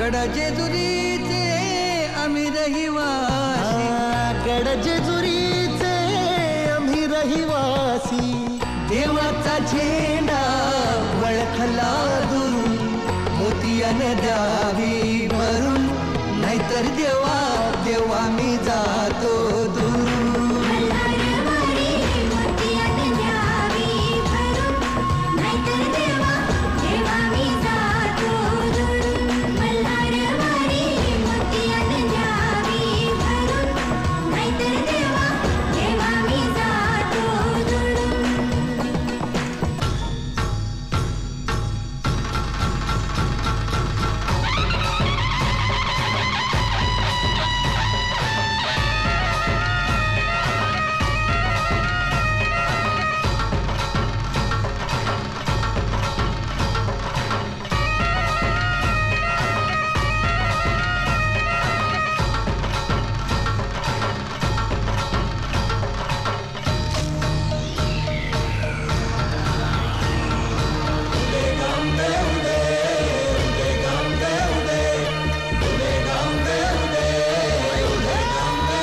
गडजेजुरीचे आम्ही रहिवासी. गड जेजुरीचे आम्ही रहिवासी. देवाचा झेंडा वळखला दुरून मोतियाने द्यावी भरून नाहीतर देवा देवा मी जातो